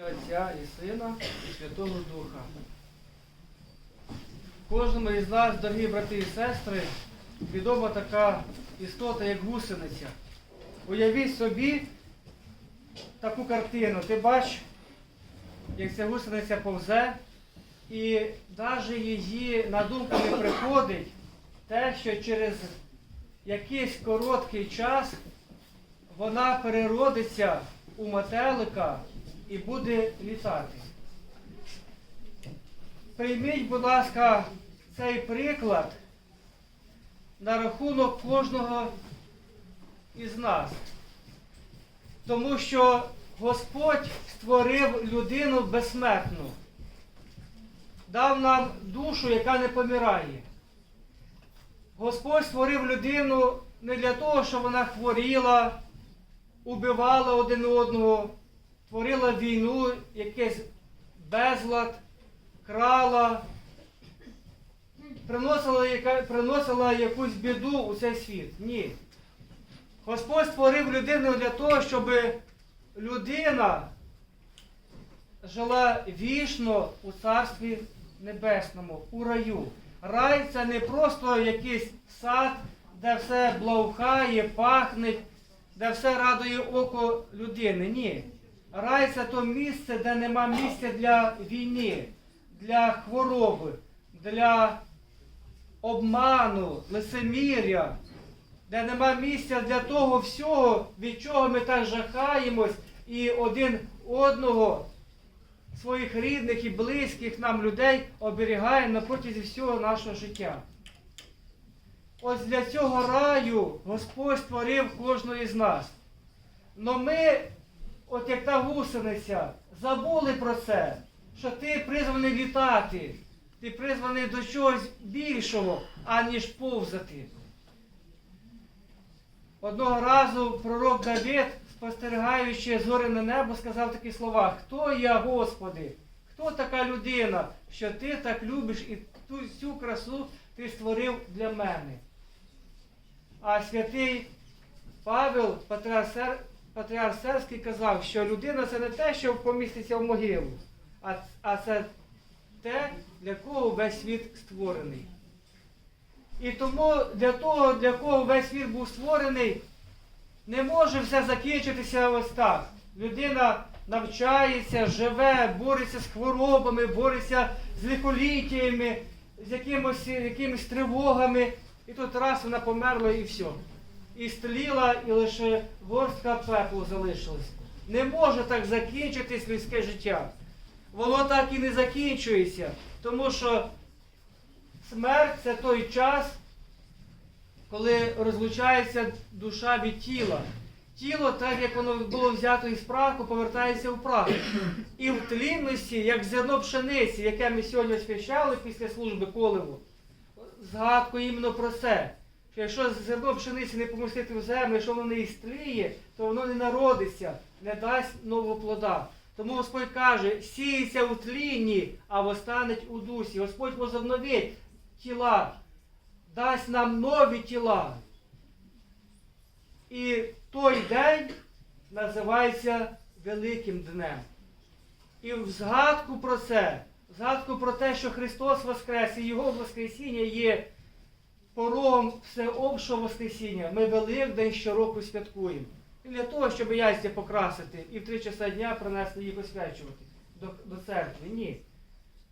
Отця і Сина і Святого Духа. Кожному із нас, дорогі брати і сестри, відома така істота, як гусениця. Уявіть собі таку картину. Ти бачиш, як ця гусениця повзе, і навіть її на думку не приходить те, що через якийсь короткий час вона переродиться у метелика і буде літати. Прийміть, будь ласка, цей приклад на рахунок кожного із нас. Тому що Господь створив людину безсмертну, дав нам душу, яка не помирає. Господь створив людину не для того, щоб вона хворіла, убивала один одного, творила війну, якийсь безлад, крала, приносила, яка, приносила якусь біду у цей світ. Ні. Господь створив людину для того, щоб людина жила вічно у Царстві Небесному, у раю. Рай це не просто якийсь сад, де все благоухає, пахне, де все радує око людини. Ні. Рай це то місце, де нема місця для війни, для хвороби, для обману, лицемір'я, де нема місця для того всього, від чого ми так жахаємось і один одного, своїх рідних і близьких нам людей оберігаємо на протязі всього нашого життя. Ось для цього раю Господь створив кожного із нас. Но ми, от як та гусениця, забули про це, що ти призваний літати, ти призваний до чогось більшого, аніж повзати. Одного разу пророк Давид, спостерігаючи зори на небо, сказав такі слова: Хто я, Господи? Хто така людина, що ти так любиш і ту всю красу ти створив для мене? А святий Павел, патріарх патріарх Серський, казав, що людина це не те, що поміститься в могилу, а, а це те, для кого весь світ створений. І тому для того, для кого весь світ був створений, не може все закінчитися ось так. Людина навчається, живе, бореться з хворобами, бореться з лихоліттями, з якимось, якимись тривогами. І тут раз вона померла і все. І стліла, і лише горстка пеплу залишилась. Не може так закінчитись людське життя. Воно так і не закінчується, тому що смерть це той час, коли розлучається душа від тіла. Тіло, так як воно було взято із праху, повертається в прах. І в тлінності, як зерно пшениці, яке ми сьогодні освящали після служби коливу, згадку іменно про це. Що якщо зерно пшениці не помістити в землю, якщо воно не істліє, то воно не народиться, не дасть нового плода. Тому Господь каже, сіється у тлінні, а востанеть у дусі. Господь возобновить тіла, дасть нам нові тіла. І той день називається Великим Днем. І в згадку про це, в згадку про те, що Христос Воскрес і Його Воскресіння є порогом всеобщого Воскресіння, ми Великдень щороку святкуємо. І для того, щоб яйця покрасити і в три часа дня принести їх освячувати до, до церкви. Ні.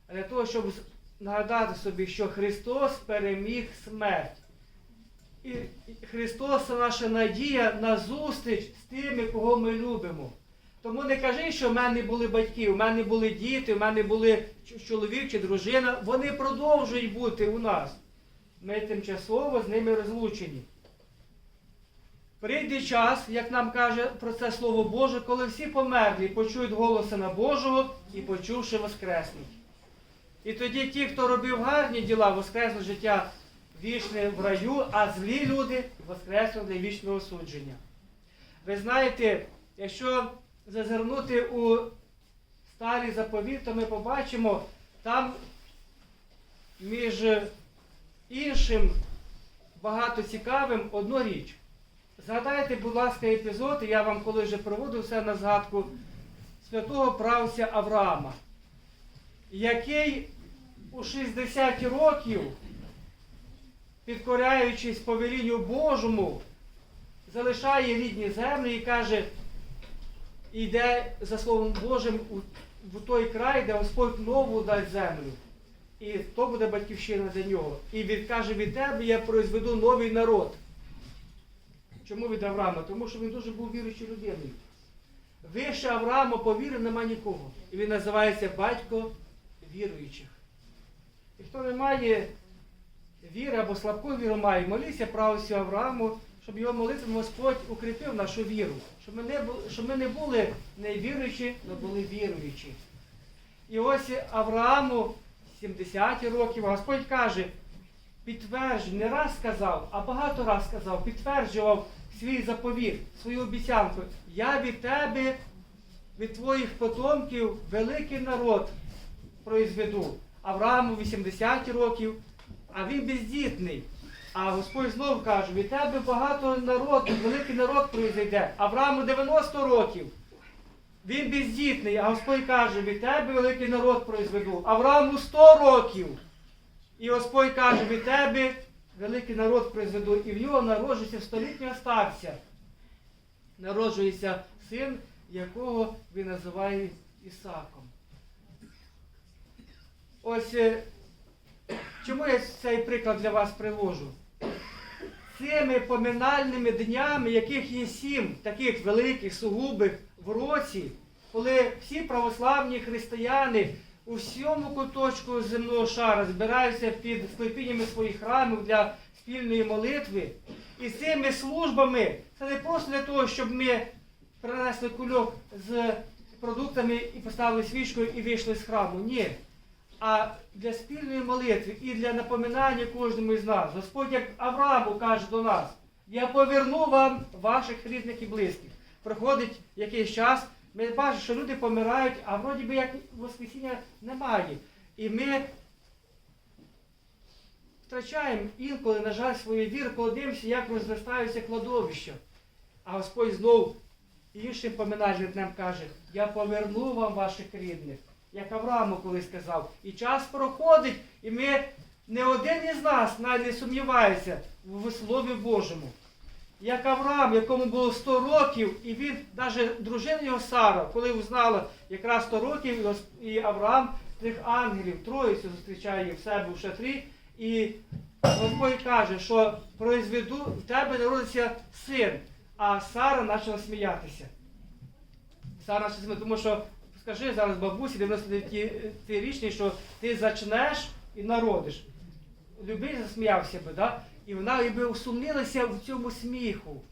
А для того, щоб нагадати собі, що Христос переміг смерть. І Христос це наша надія на зустріч з тими, кого ми любимо. Тому не кажи, що в мене були батьки, у мене були діти, у мене були чоловік чи дружина. Вони продовжують бути у нас. Ми тимчасово з ними розлучені. Прийде час, як нам каже про це Слово Боже, коли всі померлі почують голос Сина Божого і почувши воскреснуть. І тоді ті, хто робив гарні діла, воскреснуть життя вічне в раю, а злі люди воскреснуть для вічного осудження. Ви знаєте, якщо зазирнути у старий заповіт, то ми побачимо там між іншим багато цікавим одну річ. Згадайте, будь ласка, епізод, я вам коли вже проводив все на згадку, святого правця Авраама, який у 60 років, підкоряючись повелінню Божому, залишає рідні землі і каже, йде за Словом Божим у, той край, де Господь нову дасть землю. І то буде батьківщина для нього. І він каже, від тебе я произведу новий народ. Чому від Авраама? Тому що він дуже був віруючою людиною. Вище Авраама по нема нікого. І він називається батько віруючих. І хто не має віри або слабку віру має, моліться правості Аврааму, щоб його молитвами Господь укріпив нашу віру. Щоб ми не були, щоб ми не були невіруючі, але були віруючі. І ось Аврааму 70 років, Господь каже, підтверджує, не раз сказав, а багато раз сказав, підтверджував свій заповіт, свою обіцянку. Я від тебе, від твоїх потомків, великий народ произведу. Аврааму 80 років, а він бездітний. А Господь знов каже, від тебе багато народу, великий народ произойде. Аврааму 90 років. Він бездітний, а Господь каже, від тебе великий народ произведу. Аврааму 100 років. І Господь каже, від тебе великий народ произведу. І в нього народжується столітнього старця. Народжується син, якого він називає Ісаком. Ось е, чому я цей приклад для вас привожу? Цими поминальними днями, яких є сім таких великих, сугубих в році, коли всі православні християни у всьому куточку земного шара збираються під склепіннями своїх храмів для спільної молитви. І цими службами це не просто для того, щоб ми принесли кульок з продуктами і поставили свічку і вийшли з храму. Ні. А для спільної молитви і для напоминання кожному із нас. Господь, як Аврааму каже до нас, я поверну вам ваших рідних і близьких. Проходить якийсь час, ми бачимо, що люди помирають, а вроді би як Воскресіння немає. І ми втрачаємо інколи, на жаль, свою віру, коли дивимося, як розвертаються кладовища. А Господь знов іншим поминальним днем каже, я поверну вам ваших рідних як Аврааму колись сказав. І час проходить, і ми не один із нас навіть не сумнівається в Слові Божому. Як Авраам, якому було 100 років, і він, навіть дружина його Сара, коли узнала якраз 100 років, і Авраам тих ангелів, троїцю зустрічає в себе в шатрі, і Господь каже, що произведу, в тебе народиться син, а Сара почала сміятися. Сара почала тому що скажи зараз бабусі 99-річній, що ти зачнеш і народиш. Любий засміявся би, да? І вона якби усумнилася в цьому сміху.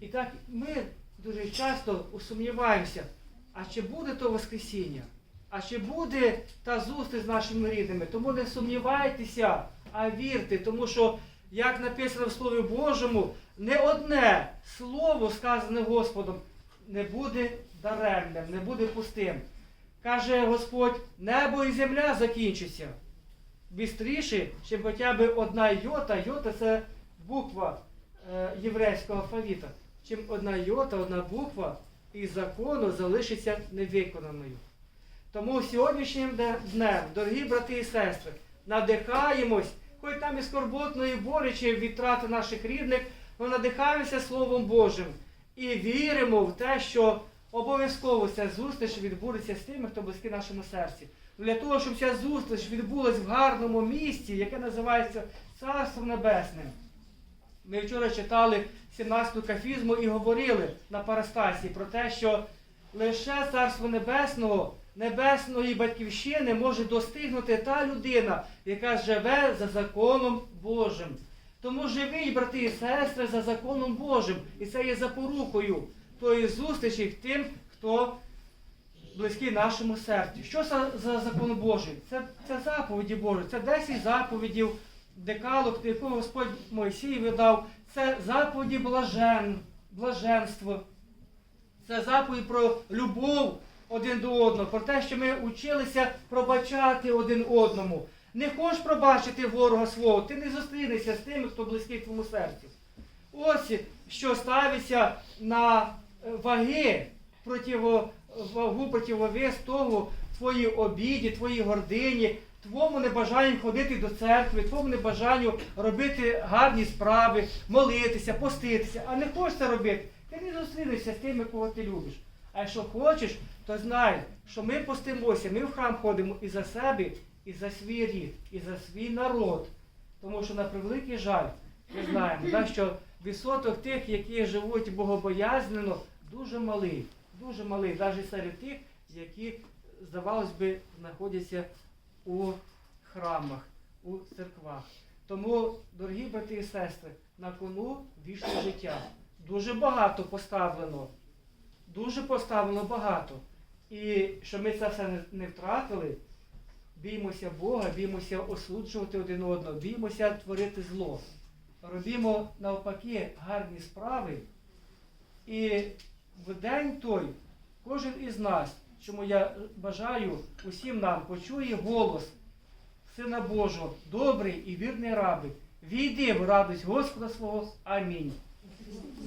І так ми дуже часто усумніваємося, а чи буде то Воскресіння? А чи буде та зустріч з нашими рідними? Тому не сумнівайтеся, а вірте, тому що, як написано в Слові Божому, не одне слово, сказане Господом, не буде даремним, не буде пустим. Каже Господь, небо і земля закінчаться. Бістріше, чим хоча б одна йота, йота це буква е, єврейського алфавіта. Чим одна йота, одна буква із закону залишиться невиконаною. Тому сьогоднішнім днем, дорогі брати і сестри, надихаємось, хоч там і скорботно, і боляче від втрати наших рідних, але надихаємося Словом Божим і віримо в те, що обов'язково ця зустріч відбудеться з тими, хто близький нашому серці. Для того, щоб ця зустріч відбулась в гарному місці, яке називається Царством Небесним. Ми вчора читали 17-ту кафізму і говорили на парастасії про те, що лише Царство Небесного, Небесної батьківщини може достигнути та людина, яка живе за законом Божим. Тому живіть, брати і сестри, за законом Божим. І це є запорукою тої зустрічі тим, хто близький нашому серцю. Що це за закон Божий? Це, це заповіді Божі, це 10 заповідів декалог, яку Господь Мойсій видав. Це заповіді блажен, блаженство. Це заповідь про любов один до одного, про те, що ми училися пробачати один одному. Не хочеш пробачити ворога свого, ти не зустрінешся з тими, хто близький твоєму серцю. Ось що ставиться на ваги противовагу, противовес того, твоїй обіді, твоїй гордині, твому небажанню ходити до церкви, твому небажанню робити гарні справи, молитися, поститися. А не хочеш це робити, ти не зустрінешся з тими, кого ти любиш. А якщо хочеш, то знай, що ми постимося, ми в храм ходимо і за себе, і за свій рід, і за свій народ. Тому що на превеликий жаль, ми знаємо, да, що відсоток тих, які живуть богобоязнено, дуже малий. Дуже малий, навіть серед тих, які, здавалось би, знаходяться у храмах, у церквах. Тому, дорогі брати і сестри, на кону вічне життя. Дуже багато поставлено. Дуже поставлено багато. І щоб ми це все не, втратили, біймося Бога, біймося осуджувати один одного, біймося творити зло. Робімо навпаки гарні справи. І в день той кожен із нас, чому я бажаю усім нам почує голос Сина Божого, добрий і вірний раби. Війди в радость Господа свого. Амінь.